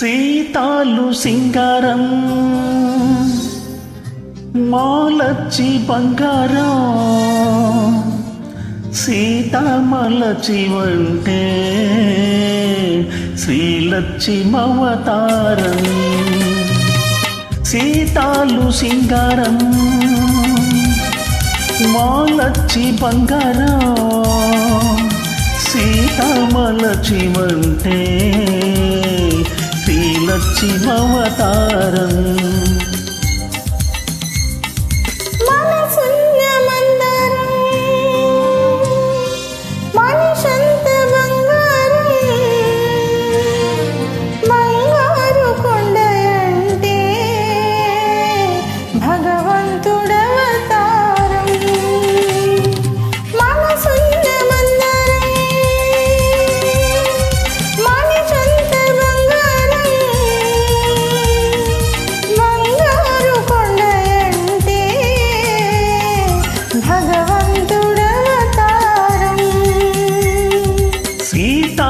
సీతాలు సింగారం మాలచ్చి బంగారం సీతామలచి వంటే శ్రీలచ్చి మవతారం. సీతాలు సింగారం మాలచ్చి బంగారం సీతామలచి వంటే పశ్చిమవతారం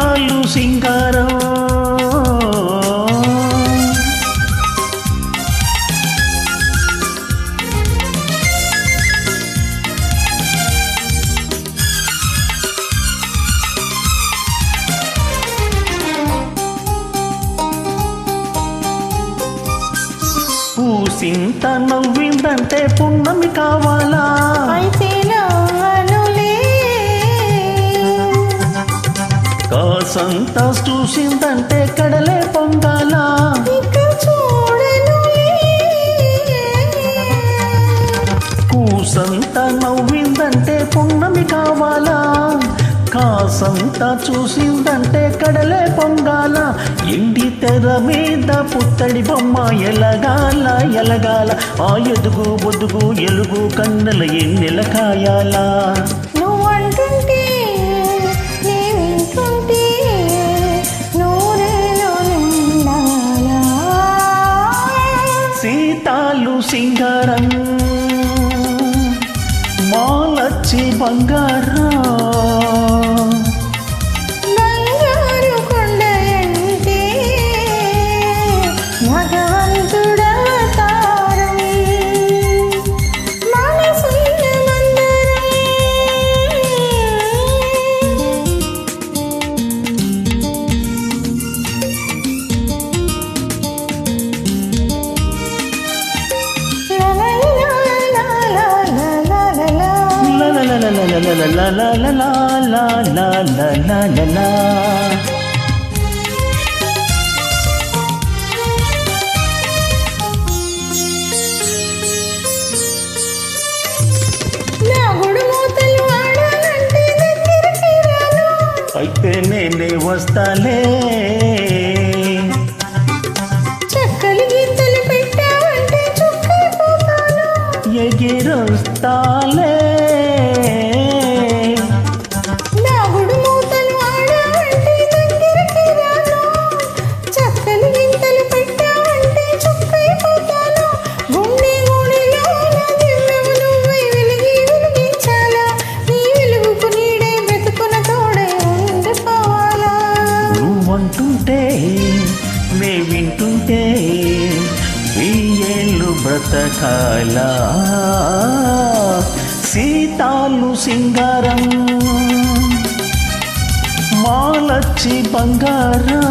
రాళ్ళు సింగారం. పూసింత నవ్విందంటే పున్నమి కావాలా? కాసంత చూసిందంటే కడలే పొంగాలా కూసంత నవ్విందంటే పున్నమి కావాలా. కాసంత చూసిందంటే కడలే పొంగాల ఎండి తెర మీద పుత్తడి బొమ్మ ఎలగాల ఎలగాల. ఆ ఎదుగు బొదుగు ఎలుగు కన్నెల ఎన్నెల కాయాలా. సీతాలు సింగారం మాలచ్చి బంగారం. అయితే నేనే వస్తాలే. బ్రతకాల? సీతాలు సింగారం మాలచ్చి బంగారం.